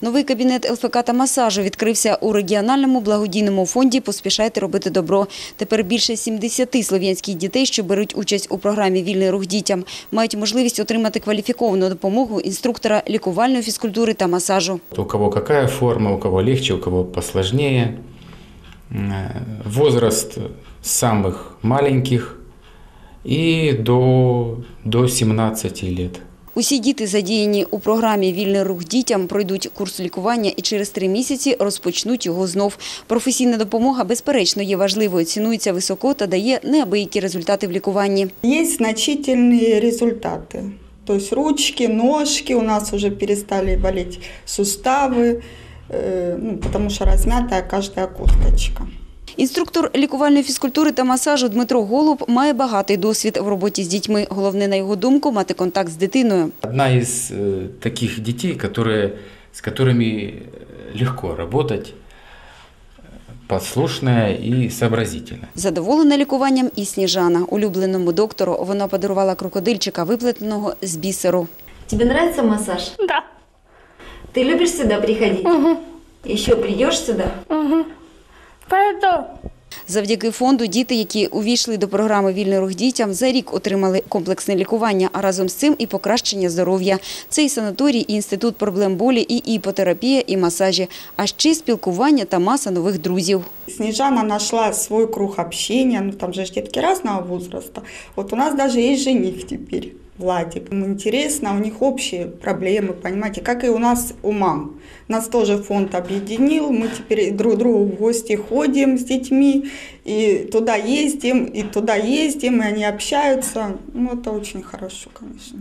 Новий кабінет ЛФК та масажу відкрився у регіональному благодійному фонді «Поспішайте робити добро». Тепер більше 70 слов'янських дітей, що беруть участь у програмі «Вільний рух дітям», мають можливість отримати кваліфіковану допомогу інструктора лікувальної фізкультури та масажу. У кого какая форма, у кого легче, у кого посложнее. М, э, Возраст с самых маленьких и до, до 17 лет. Усі діти, задіяні у програмі «Вільний рух дітям», пройдуть курс лікування і через три місяці розпочнуть його знов. Професійна допомога, безперечно, є важливою, цінується високо та дає неабиякі результати в лікуванні. Есть значительные результаты. То есть ручки, ножки у нас уже перестали болеть суставы, э, ну, потому что размятая каждая косточка. Інструктор лікувальної фізкультури та масажу Дмитро Голуб має багатий досвід в роботі з дітьми. Головне, на його думку, мати контакт з дитиною. Одна из э, таких детей, которые, с которыми э, легко работать, э, послушная и сообразительная. Задоволена лікуванням і Сніжана. Улюбленому доктору вона подарувала крокодильчика, виплетеного з бісеру. Тебе нравится массаж? Да. Ты любишь сюда приходить? Угу. Еще придешь сюда? Угу. Пойду. Завдяки фонду діти, які увійшли до програми «Вільний рух дітям», за рік отримали комплексне лікування, а разом з цим і покращення здоров'я. Це і санаторій, і інститут проблем болі, і іпотерапія, і масажі, а ще спілкування та маса нових друзів. Снежана нашла свой круг общения, ну там же ж детки разного возраста. Вот у нас даже есть жених теперь, Владик. Ему интересно, у них общие проблемы, понимаете, как и у нас у мам. Нас тоже фонд объединил, мы теперь друг другу в гости ходим с детьми, и туда ездим, и туда ездим, и они общаются. Ну, это очень хорошо, конечно.